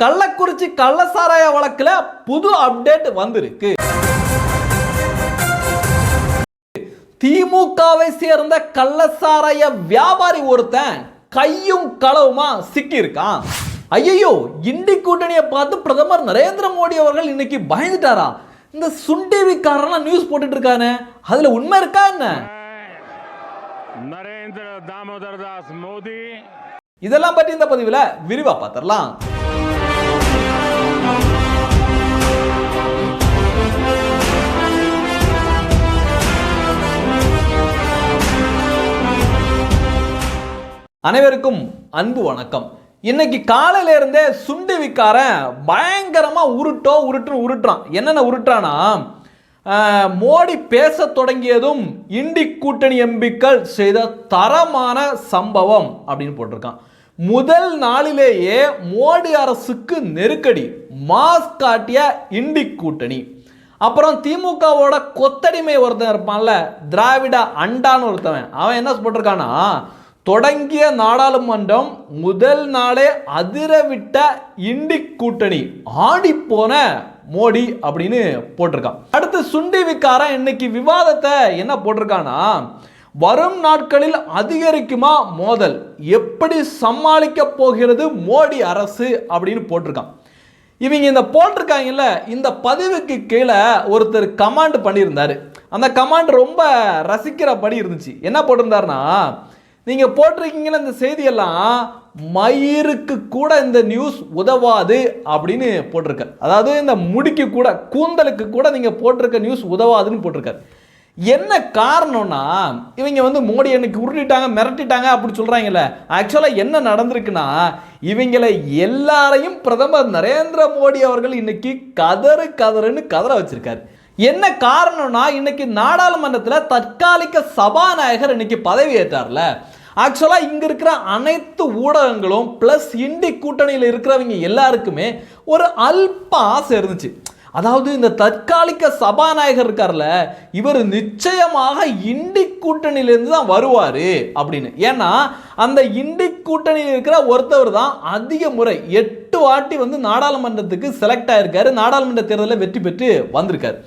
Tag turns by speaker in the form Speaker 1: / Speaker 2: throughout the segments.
Speaker 1: கள்ளக்குறிச்சி கள்ளசாராய வழக்கில் புது அப்டேட் வந்திருக்கு. திமுகவை சேர்ந்த கள்ளசாராய வியாபாரி ஒருத்தன் கையும் களவுமா சிக்கியிருக்கான். ஐயோ இண்டி கூட்டணியை பார்த்து பிரதமர் நரேந்திர மோடி அவர்கள் இன்னைக்கு பயந்துட்டாரா? இந்த சுன் டிவிக்காரனா நியூஸ் போட்டுட்டு இருக்கானே அதுல உண்மை இருக்கா என்ன?
Speaker 2: நரேந்திர தாமோதர் தாஸ் மோடி.
Speaker 1: இதெல்லாம் பற்றி இந்த பதிவில் விரிவாக பார்த்துடலாம் அனைவருக்கும் அன்பு வணக்கம். இன்னைக்கு காலையில இருந்தே சுண்டி விக்காரன் பயங்கரமா உருட்டோ உருட்டுன்னு உருட்டுறான். என்னென்ன உருட்டுறானா மோடி பேச தொடங்கியதும் இண்டி கூட்டணி எம்பிக்கள் செய்த தரமான சம்பவம் அப்படின்னு போட்டிருக்கான். முதல் நாளிலேயே மோடி அரசுக்கு நெருக்கடி மாஸ் காட்டிய இண்டி கூட்டணி. அப்புறம் திமுகவோட கொத்தடிமை ஒருத்தன் இருப்பான்ல திராவிட அண்டான்னு ஒருத்தவன் அவன் என்ன போட்டிருக்கானா தொடங்கிய நாடாளுமன்றம் முதல் நாளே அதிரவிட்ட இண்டி கூட்டணி. ஆடிப்போன மோடி அப்படின்னு போட்டிருக்கான். அடுத்து சுண்டி விக்காரன் இன்னைக்கு விவாதத்தை என்ன போட்டிருக்கானா வரும் நாட்களில் அதிகரிக்குமா மோதல்? எப்படி சமாளிக்க போகிறது மோடி அரசு அப்படின்னு போட்டிருக்கான். இவங்க இந்த போட்டிருக்காங்கல்ல இந்த பதிவுக்கு கீழே ஒருத்தர் கமாண்ட் பண்ணியிருந்தாரு. அந்த கமாண்ட் ரொம்ப ரசிக்கிறபடி இருந்துச்சு. என்ன போட்டிருந்தாருன்னா நீங்கள் போட்டிருக்கீங்களா அந்த செய்தியெல்லாம் மயிருக்கு கூட இந்த நியூஸ் உதவாது அப்படின்னு போட்டிருக்க அதாவது இந்த முடிக்கு கூட கூந்தலுக்கு கூட நீங்கள் போட்டிருக்க நியூஸ் உதவாதுன்னு போட்டிருக்காரு. என்ன காரணம்னா இவங்க வந்து மோடி எனக்கு உருட்டிட்டாங்க மிரட்டிட்டாங்க அப்படி சொல்கிறாங்கல்ல ஆக்சுவலாக என்ன நடந்திருக்குன்னா இவங்களை எல்லாரையும் பிரதமர் நரேந்திர மோடி அவர்கள் இன்னைக்கு கதறு கதறுன்னு கதற வச்சிருக்காரு. என்ன காரணம்னா இன்னைக்கு நாடாளுமன்றத்தில் தற்காலிக சபாநாயகர் இன்னைக்கு பதவி ஏற்றார்ல. ஆக்சுவலாக இங்கே இருக்கிற அனைத்து ஊடகங்களும் ப்ளஸ் இண்டி கூட்டணியில் இருக்கிறவங்க எல்லாருக்குமே ஒரு அல்ப ஆசை இருந்துச்சு. அதாவது இந்த தற்காலிக சபாநாயகர் இருக்கார்ல இவர் நிச்சயமாக இண்டி கூட்டணியிலேருந்து தான் வருவார் அப்படின்னு. ஏன்னா அந்த இண்டி கூட்டணியில் இருக்கிற ஒருத்தவர் தான் அதிக முறை எட்டு வாட்டி வந்து நாடாளுமன்றத்துக்கு செலக்ட் ஆயிருக்காரு. நாடாளுமன்ற தேர்தலில் வெற்றி பெற்று வந்திருக்காரு.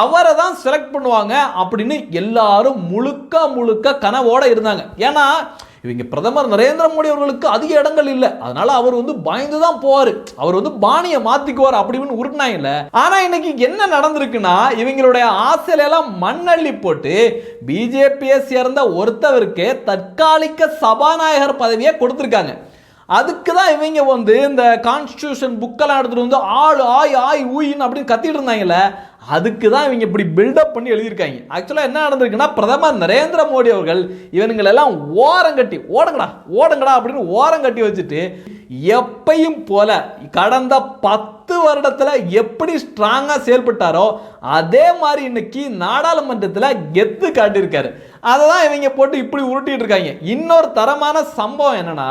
Speaker 1: அவரை தான் செலக்ட் பண்ணுவாங்க அப்படின்னு எல்லாரும் முழுக்க முழுக்க கனவோட இருந்தாங்க. ஏன்னா இவங்க பிரதமர் நரேந்திர மோடி அவர்களுக்கு அதிக இடங்கள் இல்லை. அதனால அவர் வந்து பயந்து தான் போவார். அவர் வந்து பாணியை மாத்திக்குவார் அப்படின்னு இப்படின்னு உருட்டினாங்கல்ல ஆனா இன்னைக்கு என்ன நடந்திருக்குன்னா இவங்களுடைய ஆசையில எல்லாம் மண்ணள்ளி போட்டு பிஜேபியை சேர்ந்த ஒருத்தவருக்கு தற்காலிக சபாநாயகர் பதவியை கொடுத்துருக்காங்க. அதுக்கு தான் இவங்க வந்து இந்த கான்ஸ்டியூஷன் புக்கெல்லாம் எடுத்துகிட்டு வந்து ஆள் ஆய் ஆய் ஊயின்னு அப்படின்னு கத்திட்டு இருந்தாங்கல்ல அதுக்கு தான் இவங்க இப்படி பில்டப் பண்ணி எழுதியிருக்காங்க. ஆக்சுவலாக என்ன நடந்திருக்குன்னா பிரதமர் நரேந்திர மோடி அவர்கள் இவனுங்களெல்லாம் ஓரங்கட்டி ஓடுங்கடா ஓடுங்கடா அப்படின்னு ஓரங்கட்டி வச்சுட்டு எப்பையும் போல கடந்த பத்து வருடத்தில் எப்படி ஸ்ட்ராங்காக செயல்பட்டாரோ அதே மாதிரி இன்னைக்கு நாடாளுமன்றத்தில் கெத்து காட்டியிருக்காரு. அதை தான் இவங்க போட்டு இப்படி உருட்டிட்டு இருக்காங்க. இன்னொரு தரமான சம்பவம் என்னன்னா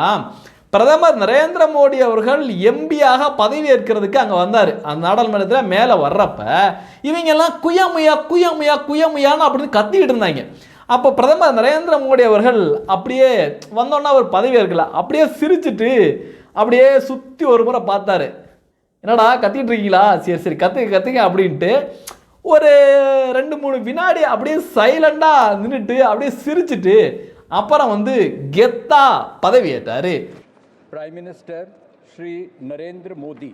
Speaker 1: பிரதமர் நரேந்திர மோடி அவர்கள் எம்பியாக பதவி ஏற்கிறதுக்கு அங்கே வந்தார். அந்த நாடாளுமன்றத்தில் மேலே வர்றப்ப இவங்கெல்லாம் குயமுயா குயமுயா குயமுயான்னு அப்படின்னு கத்திக்கிட்டு இருந்தாங்க. அப்போ பிரதமர் நரேந்திர மோடி அவர்கள் அப்படியே வந்தோன்னா அவர் பதவி அப்படியே சிரிச்சிட்டு அப்படியே சுற்றி ஒரு முறை பார்த்தாரு. என்னடா கத்திட்டு இருக்கீங்களா? சரி சரி கற்றுக்க கற்றுக்க அப்படின்ட்டு ஒரு ரெண்டு மூணு வினாடி அப்படியே சைலண்டாக நின்றுட்டு அப்படியே சிரிச்சிட்டு அப்புறம் வந்து கெத்தா பதவி
Speaker 3: प्राइम मिनिस्टर श्री नरेंद्र मोदी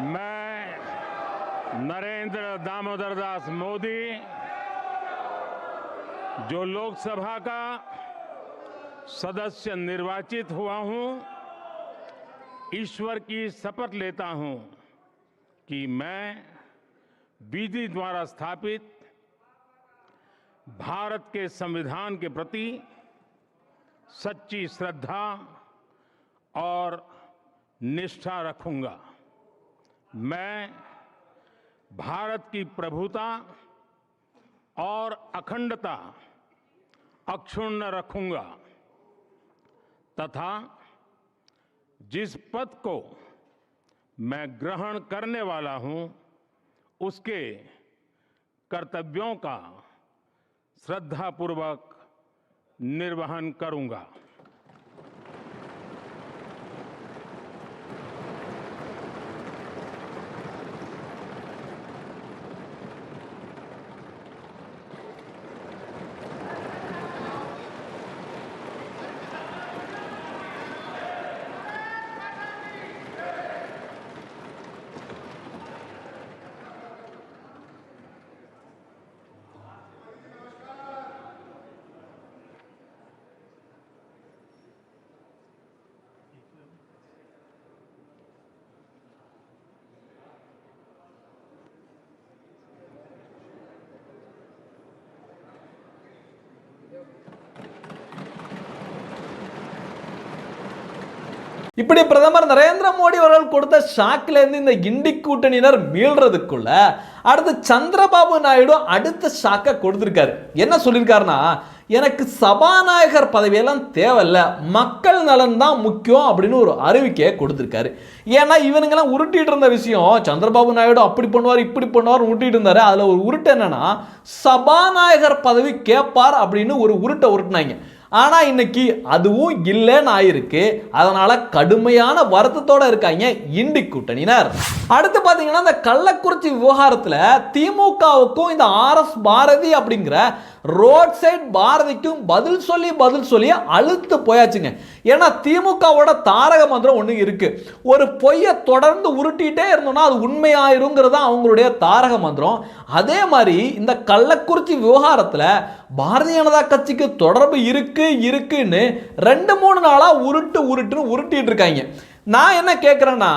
Speaker 2: मैं नरेंद्र दामोदर दास मोदी, जो लोकसभा का सदस्य निर्वाचित हुआ हूँ, ईश्वर की शपथ लेता हूँ कि मैं विधि द्वारा स्थापित भारत के संविधान के प्रति सच्ची श्रद्धा और निष्ठा रखूँगा। मैं भारत की प्रभुता और अखंडता अक्षुण्ण रखूँगा तथा जिस पद को मैं ग्रहण करने वाला हूँ, उसके कर्तव्यों का श्रद्धापूर्वक निर्वहन करूँगा।
Speaker 1: இப்படி பிரதமர் நரேந்திர மோடி அவர்கள் கொடுத்த ஷாக்ல இருந்து இந்த கிண்டி கூட்டணியினர் மீள்றதுக்குள்ள அடுத்து சந்திரபாபு நாயுடு அடுத்த ஷாக்கை கொடுத்திருக்காரு. என்ன சொல்லியிருக்காருன்னா எனக்கு சபாநாயகர் பதவியெல்லாம் தேவையில்ல மக்கள் நலன் தான் முக்கியம் அப்படின்னு ஒரு அறிவிக்கையை கொடுத்துருக்காரு. ஏன்னா இவனுங்கெல்லாம் உருட்டிட்டு இருந்த விஷயம் சந்திரபாபு நாயுடு அப்படி பண்ணுவார் இப்படி பண்ணுவார் உருட்டிட்டு இருந்தாரு. அதுல ஒரு உருட்டு என்னன்னா சபாநாயகர் பதவி கேட்பார் அப்படின்னு ஒரு உருட்டை உருட்டினாங்க. ஆனால் இன்னைக்கு அதுவும் இல்லைன்னு ஆயிருக்கு. அதனால கடுமையான வருத்தத்தோட இருக்காங்க இண்டி கூட்டணியினர். அடுத்து பார்த்தீங்கன்னா இந்த கள்ளக்குறிச்சி விவகாரத்தில் திமுகவுக்கும் இந்த ஆர் எஸ் பாரதி அப்படிங்கிற ரோட் சைட் பாரதிக்கும் பதில் சொல்லி பதில் சொல்லி அழுத்து போயாச்சுங்க. ஏன்னா திமுகவோட தாரக மந்திரம் ஒன்று இருக்கு. ஒரு பொய்யை தொடர்ந்து உருட்டிகிட்டே இருந்தோம்னா அது உண்மையாயிருங்கிறது தான் அவங்களுடைய தாரக மந்திரம். அதே மாதிரி இந்த கள்ளக்குறிச்சி விவகாரத்தில் பாரதிய ஜனதா கட்சிக்கு தொடர்பு இருக்கு இருக்குன்னு ரெண்டு மூணு நாளாக உருட்டு உருட்டுன்னு உருட்டிட்டு இருக்காங்க நான் என்ன கேட்குறேன்னா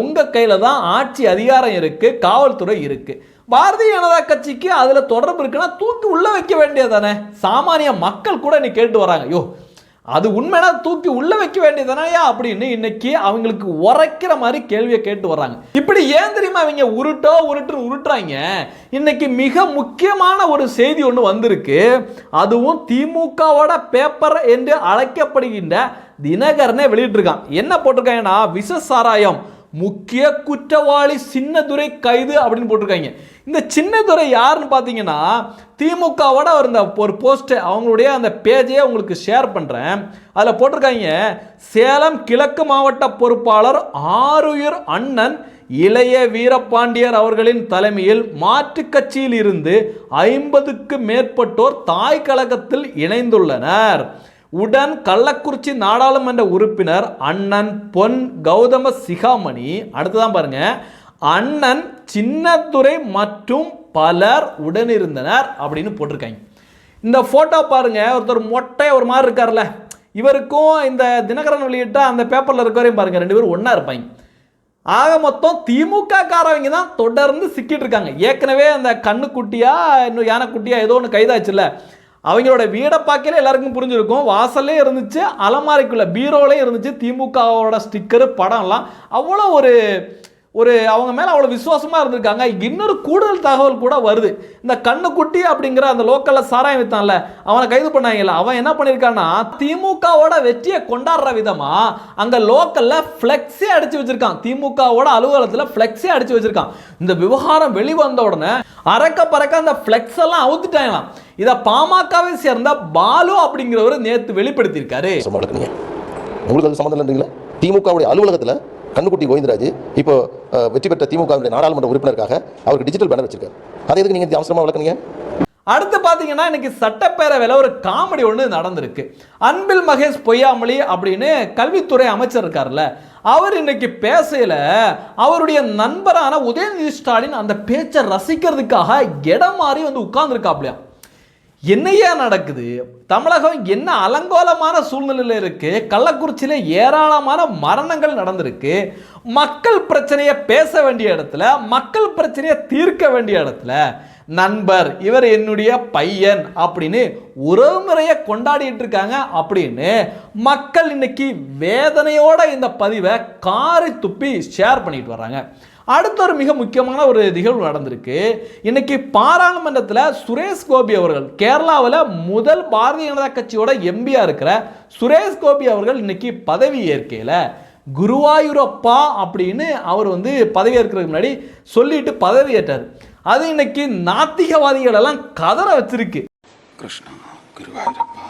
Speaker 1: உங்கள் கையில் தான் ஆட்சி அதிகாரம் இருக்குது காவல்துறை இருக்குது பாரதிய ஜனதா கட்சிக்கு அதில் தொடர்பு இருக்குன்னா தூக்கி உள்ளே வைக்க வேண்டியது தானே சாமானிய மக்கள் கூட நீ கேட்டு வராங்க. யோ அது உண்மைனா தூக்கி உள்ள வைக்க வேண்டியதானயா அப்படின்னு இன்னைக்கு அவங்களுக்கு உரைக்கிற மாதிரி கேள்வியை கேட்டு வர்றாங்க இப்படி ஏன் தெரியுமா அவங்க உருட்டோ உருட்டு உருட்டுறாங்க? இன்னைக்கு மிக முக்கியமான ஒரு செய்தி ஒன்று வந்திருக்கு. அதுவும் திமுகவோட பேப்பர் என்று அழைக்கப்படுகின்ற தினகரனே வெளியிட்டிருக்கான். என்ன போட்டிருக்காங்கன்னா விஷ சாராயம் முக்கிய குற்றவாளி சின்னதுரை கைது அப்படின்னு போட்டிருக்காங்க. இந்த சின்னதுரை யாருன்னு பார்த்தீங்கன்னா திமுகவோட அவர் இந்த ஒரு போஸ்ட்டு அவங்களுடைய அந்த பேஜையே உங்களுக்கு ஷேர் பண்ணுறேன் அதில் போட்டிருக்காங்க சேலம் கிழக்கு மாவட்ட பொறுப்பாளர் ஆருயிர் அண்ணன் இளைய வீரபாண்டியர் அவர்களின் தலைமையில் மாற்றுக் கட்சியில் இருந்து ஐம்பதுக்கு மேற்பட்டோர் தாய் கழகத்தில் இணைந்துள்ளனர். உடன் கள்ளக்குறிச்சி நாடாளுமன்ற உறுப்பினர் அண்ணன் பொன் கௌதம சிகாமணி அடுத்ததான் பாருங்க அண்ணன் சின்னத்துறை மற்றும் பலர் உடனிருந்தனர் அப்படின்னு போட்டிருக்காங்க. இந்த போட்டோ பாருங்க ஒருத்தர் மொட்டை ஒரு மாதிரி இருக்கார்ல இவருக்கும் இந்த தினகரன் வெளியிட்ட அந்த பேப்பர்ல இருக்கவரையும் பாருங்க ரெண்டு பேரும் ஒன்றா இருப்பாங்க. ஆக மொத்தம் திமுக காரவங்க தான் தொடர்ந்து சிக்கிட்டு இருக்காங்க. ஏற்கனவே அந்த கண்ணுக்குட்டியா இன்னும் யானைக்குட்டியா ஏதோ ஒன்று கைதாச்சுல்ல அவங்களோட வீடை பார்க்கல எல்லாருக்கும் புரிஞ்சிருக்கும். வாசல்லே இருந்துச்சு அலமாரிக்குள்ள பீரோலே இருந்துச்சு திமுகவோட ஸ்டிக்கரு படம்லாம். அவ்வளோ ஒரு ஒரு அவங்க மேலே அவ்வளோ விசுவாசமாக இருந்திருக்காங்க. இன்னொரு கூடுதல் தகவல் கூட வருது. இந்த கண்ணுக்குட்டி அப்படிங்கிற அந்த லோக்கலில் சாராயம் வித்தான்ல அவனை கைது பண்ணாங்கல்ல. அவன் என்ன பண்ணியிருக்கான்னா திமுகவோட வெற்றியை கொண்டாடுற விதமாக அங்கே லோக்கலில் ஃப்ளெக்ஸே அடிச்சு வச்சிருக்கான். திமுகவோட அலுவலகத்தில் ஃப்ளெக்ஸே அடித்து வச்சுருக்கான். இந்த விவகாரம் வெளிவந்த உடனே அறக்க பறக்க அந்த ஃப்ளெக்ஸ் எல்லாம் அவுத்துட்டாங்களாம். இதை பாமகவை சேர்ந்த பாலு அப்படிங்கிறவர் நேற்று வெளிப்படுத்தியிருக்காரு.
Speaker 4: உங்களுக்கு அது சம்மந்தம் இல்லைங்களா திமுகவுடைய அலுவலகத்தில் கண்ணுக்குட்டி கோவிந்தராஜ் இப்போ வெற்றி பெற்ற திமுக நாடாளுமன்ற உறுப்பினருக்காக அவருக்கு டிஜிட்டல் பேனர் வச்சிருக்காரு. அதை எதுக்கு நீங்கள் அவசரமாக வளர்க்குறீங்க
Speaker 1: அடுத்து பார்த்தீங்கன்னா இன்னைக்கு சட்டப்பேரவையில் ஒரு காமெடி ஒன்று நடந்திருக்கு. அன்பில் மகேஷ் பொய்யாமொழி அப்படின்னு கல்வித்துறை அமைச்சர் இருக்கார்ல அவர் இன்னைக்கு பேசையில் அவருடைய நண்பரான உதயநிதி ஸ்டாலின் அந்த பேச்சை ரசிக்கிறதுக்காக இடம் மாறி வந்து உட்கார்ந்துருக்காப்லையா? என்னையா நடக்குது? தமிழகம் என்ன அலங்கோலமான சூழ்நிலையில் இருக்கு? கள்ளக்குறிச்சியில் ஏராளமான மரணங்கள் நடந்திருக்கு. மக்கள் பிரச்சனையை பேச வேண்டிய இடத்துல மக்கள் பிரச்சனையை தீர்க்க வேண்டிய இடத்துல நண்பர் இவர் என்னுடைய பையன் அப்படின்னு உறவுமுறையை கொண்டாடிட்டு இருக்காங்க அப்படின்னு மக்கள் இன்னைக்கு வேதனையோட இந்த பதிவை காரி துப்பி ஷேர் பண்ணிட்டு வர்றாங்க. அடுத்த ஒரு மிக முக்கியமான ஒரு நிகழ்வு நடந்திருக்கு. இன்னைக்கு பாராளுமன்றத்தில் சுரேஷ் கோபி அவர்கள் கேரளாவில் முதல் பாரதிய ஜனதா கட்சியோட எம்பியா இருக்கிற சுரேஷ் கோபி அவர்கள் இன்னைக்கு பதவி ஏற்கையில். குருவாயூரப்பா அப்படின்னு அவர் வந்து பதவி ஏற்கிறதுக்கு முன்னாடி சொல்லிட்டு பதவி ஏற்றார். அது இன்னைக்கு நாத்திகவாதிகளெல்லாம் கதற வச்சிருக்கு.
Speaker 5: கிருஷ்ணா குருவாயூரப்பா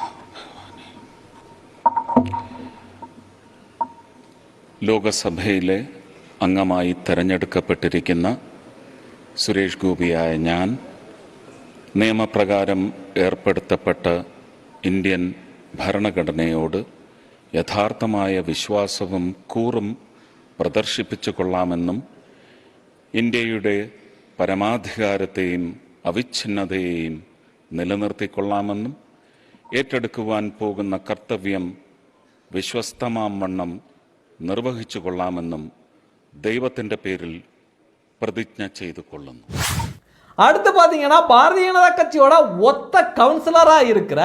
Speaker 5: லோகசபையிலே അംഗമായി തെരഞ്ഞെടുക്കപ്പെട്ടിരിക്കുന്ന സുരേഷ് ഗോപിയായ ഞാൻ നിയമപ്രകാരം ഏർപ്പെടുത്തപ്പെട്ട ഇന്ത്യൻ ഭരണഘടനയോട് യഥാർത്ഥമായ വിശ്വാസവും കൂറും പ്രദർശിപ്പിച്ചു കൊള്ളാമെന്നും ഇന്ത്യയുടെ പരമാധികാരത്തെയും അവിഛിന്നതയെയും നിലനിർത്തിക്കൊള്ളാമെന്നും ഏറ്റെടുക്കുവാൻ പോകുന്ന കർത്തവ്യം വിശ്വസ്തമാം വണ്ണം നിർവഹിച്ചു കൊള്ളാമെന്നും ദൈവത്തിൻ്റെ പേരിൽ പ്രതിജ്ഞ ചെയ്തു കൊള്ളുന്നു
Speaker 1: அடுத்து பார்த்தீங்கன்னா பாரதிய ஜனதா கட்சியோட ஒத்த கவுன்சிலராக இருக்கிற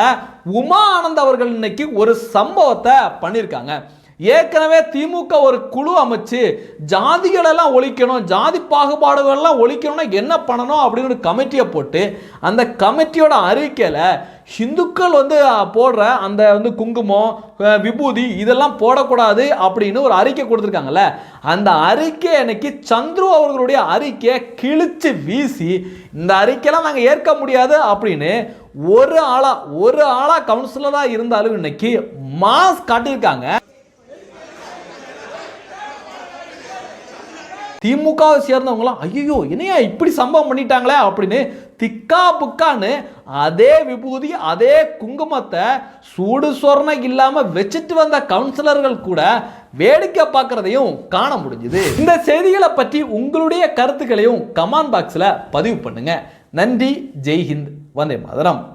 Speaker 1: உமா ஆனந்த் அவர்கள் இன்னைக்கு ஒரு சம்பவத்தை பண்ணியிருக்காங்க ஏற்கனவே திமுக ஒரு குழு அமைச்சு ஜாதிகளெல்லாம் ஒழிக்கணும் ஜாதி பாகுபாடுகள்லாம் ஒழிக்கணும்னா என்ன பண்ணணும் அப்படின்னு ஒரு கமிட்டியை போட்டு அந்த கமிட்டியோட அறிக்கையில் ஹிந்துக்கள் வந்து போடுற அந்த வந்து குங்குமம் விபூதி இதெல்லாம் போடக்கூடாது அப்படின்னு ஒரு அறிக்கை கொடுத்துருக்காங்கல்ல. அந்த அறிக்கை அன்னைக்கு சந்துரு அவர்களுடைய அறிக்கையை கிழிச்சு வீசி இந்த அறிக்கையெல்லாம் நாங்கள் ஏற்க முடியாது அப்படின்னு ஒரு ஆளா ஒரு ஆளா கவுன்சிலராக இருந்தாலும் இன்னைக்கு மாஸ் காட்டியிருக்காங்க. திமுகவை சேர்ந்தவங்களாம் ஐயோ என்னையா இப்படி சம்பவம் பண்ணிட்டாங்களே? அப்படின்னு திக்கா புக்கான்னு அதே விபூதி அதே குங்குமத்தை சூடு சொரணை இல்லாமல் வச்சுட்டு வந்த கவுன்சிலர்கள் கூட வேடிக்கை பார்க்குறதையும் காண முடிஞ்சுது. இந்த செய்திகளை பற்றி உங்களுடைய கருத்துக்களையும் கமெண்ட் பாக்ஸில் பதிவு பண்ணுங்கள் நன்றி. ஜெய்ஹிந்த். வந்தே மாதரம்.